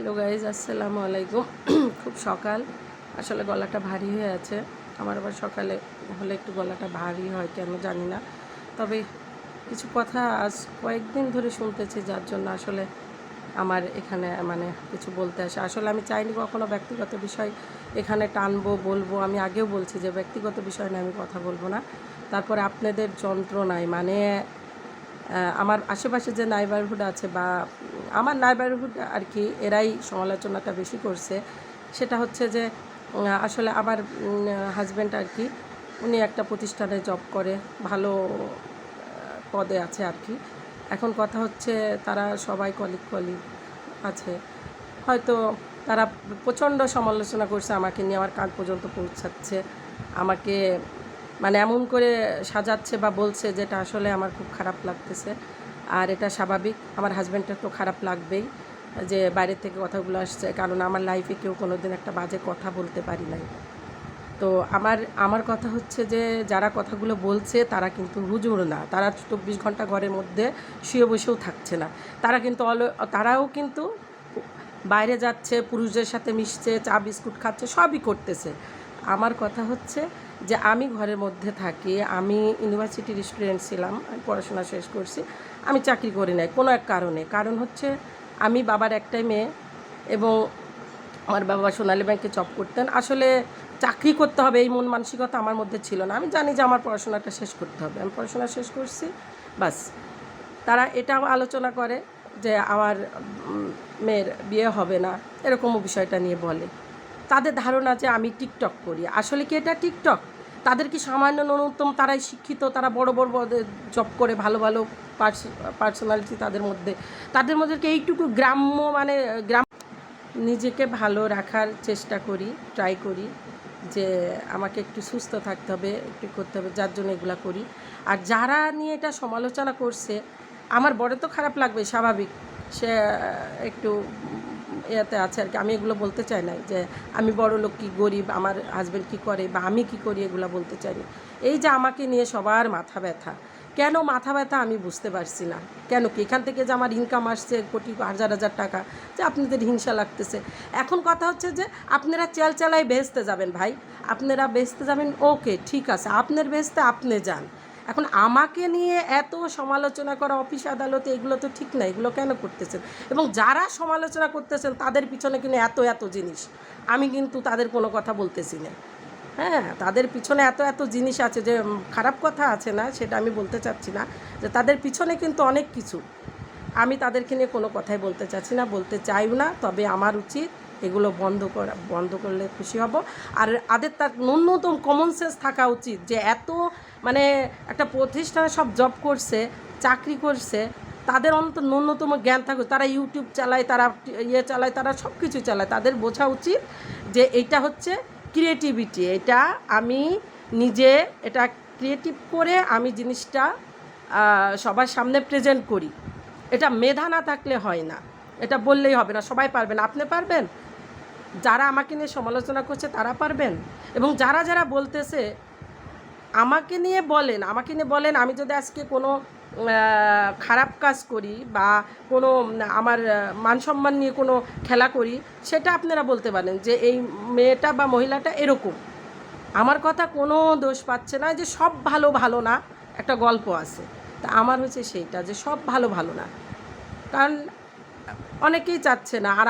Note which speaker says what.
Speaker 1: Hello guys আসসালামু আলাইকুম। খুব সকাল। আসলে গলাটা ভারী হয়ে আছে। আমার আবার সকালে হলে একটু গলাটা ভারী হয় কেন জানি না। তবে কিছু কথা আজ কয়েকদিন ধরে শুনতেছি, যার জন্য আসলে আমার এখানে মানে কিছু বলতে আসে। আসলে আমি চাইনি কখনো ব্যক্তিগত বিষয় এখানে টানবো, বলব। আমি আগেও বলছি যে ব্যক্তিগত বিষয় নিয়ে আমি কথা বলব না। তারপরে আপনাদের যন্ত্রণায় মানে আমার আশেপাশে যে নাইবারহুড আছে বা আমার নাইবারহুড আর কি এরাই সমালোচনাটা বেশি করছে। সেটা হচ্ছে যে আসলে আমার হাজব্যান্ড আর কি উনি একটা প্রতিষ্ঠানে জব করে, ভালো পদে আছে আর কি এখন কথা হচ্ছে তারা সবাই কলিগ কলিগ আছে। হয়তো তারা প্রচণ্ড সমালোচনা করছে আমাকে নিয়ে, আমার কান পর্যন্ত পৌঁছাচ্ছে, আমাকে মানে এমন করে সাজাচ্ছে বা বলছে যেটা আসলে আমার খুব খারাপ লাগতেছে। আর এটা স্বাভাবিক। আমার হাজব্যান্ডের তো খারাপ লাগবেই যে বাইরের থেকে কথাগুলো আসছে, কারণ আমার লাইফে কেউ কোনো দিন একটা বাজে কথা বলতে পারি নাই। তো আমার আমার কথা হচ্ছে যে, যারা কথাগুলো বলছে তারা কিন্তু হুজুর না। তারা চব্বিশ ঘণ্টা ঘরের মধ্যে শুয়ে বসেও থাকছে না। তারা কিন্তু অল, তারাও কিন্তু বাইরে যাচ্ছে, পুরুষদের সাথে মিশছে, চা, বিস্কুট খাচ্ছে, সবই করতেছে। আমার কথা হচ্ছে যে আমি ঘরের মধ্যে থাকি, আমি ইউনিভার্সিটির স্টুডেন্ট ছিলাম, আমি পড়াশোনা শেষ করছি, আমি চাকরি করি নাই কোনো এক কারণে। কারণ হচ্ছে আমি বাবার একটাই মেয়ে এবং আমার বাবা সোনালী ব্যাংকে জব করতেন। আসলে চাকরি করতে হবে এই মন মানসিকতা আমার মধ্যে ছিল না। আমি জানি যে আমার পড়াশোনাটা শেষ করতে হবে। আমি পড়াশোনা শেষ করছি, বাস। তারা এটাও আলোচনা করে যে আমার মেয়ের বিয়ে হবে না, এরকমও বিষয়টা নিয়ে বলে। তাদের ধারণা যে আমি টিকটক করি। আসলে কি এটা টিকটক? তাদের কি সামান্য ন্যূনতম তারাই শিক্ষিত? তারা বড় বড় জব করে ভালো ভালো পার্সোনালিটি তাদের মধ্যে। তাদের মধ্যে এইটুকু গ্রাম্য মানে গ্রাম নিজেকে ভালো রাখার চেষ্টা করি ট্রাই করি যে আমাকে একটু সুস্থ থাকতে হবে, একটু করতে হবে, যার জন্য এগুলো করি। আর যারা নিয়ে এটা সমালোচনা করছে, আমার বড় তো খারাপ লাগবে, স্বাভাবিক। সে, একটু ইয়েতে আছে আর কি। আমি এগুলো বলতে চাই না যে আমি বড় লোক কি গরিব, আমার হাজব্যান্ড কি করে বা আমি কি করি এগুলো বলতে চাই না এই যে আমাকে নিয়ে সবার মাথা ব্যথা। কেন মাথা ব্যথা আমি বুঝতে পারছি না। কেন কি? এখান থেকে যে আমার ইনকাম আসছে কোটি হাজার হাজার টাকা, যে আপনাদের হিংসা লাগতেছে। এখন কথা হচ্ছে যে আপনারা চেল চালাই বেচতে যাবেন ভাই। আপনারা বেচতে যাবেন, ওকে, ঠিক আছে। আপনার বেচতে আপনি যান। এখন আমাকে নিয়ে এত সমালোচনা করা অফিস আদালতে, এগুলো তো ঠিক না, এগুলো কেন করতেছেন? এবং যারা সমালোচনা করতেছেন, তাদের পিছনে কিন্তু এত এত জিনিস। আমি কিন্তু তাদের কোনো কথা বলতেছি না। হ্যাঁ তাদের পিছনে এত এত জিনিস আছে যে খারাপ কথা আছে না, সেটা আমি বলতে চাচ্ছি না, যে তাদের পিছনে কিন্তু অনেক কিছু। আমি তাদেরকে নিয়ে কোনো কথাই বলতে চাচ্ছি না, বলতে চাইও না, তবে আমার উচিত এগুলো বন্ধ করা, বন্ধ করলে খুশি হব। আর আদের তার ন্যূনতম কমন সেন্স থাকা উচিত যে এত মানে একটা প্রতিষ্ঠানে সব জব করছে, চাকরি করছে, তাদের অন্তত ন্যূনতম জ্ঞান থাকুক। তারা ইউটিউব চালায়, তারা ইয়ে চালায়, তারা সব কিছু চালায়। তাদের বোঝা উচিত যে এইটা হচ্ছে ক্রিয়েটিভিটি এটা আমি নিজে এটা ক্রিয়েটিভ করে আমি জিনিসটা সবার সামনে প্রেজেন্ট করি। এটা মেধা না থাকলে হয় না। এটা বললেই হবে না, সবাই পারবেন আপনি পারবেন? যারা আমাকে নিয়ে সমালোচনা করছে তারা পারবেন? এবং যারা যারা বলতেছে, আমাকে নিয়ে বলেন, আমাকে নিয়ে বলেন, আমি যদি আজকে কোনো খারাপ কাজ করি বা কোনো, আমার মান সম্মান নিয়ে কোনো খেলা করি, সেটা আপনারা বলতে পারেন যে এই মেয়েটা বা মহিলাটা এরকম। আমার কথা কোনো দোষ পাচ্ছে না যে সব ভালো ভালো না, একটা গল্প আছে। তা আমার হচ্ছে সেইটা যে সব ভালো ভালো না। কারণ অনেকেই চাচ্ছে না, আর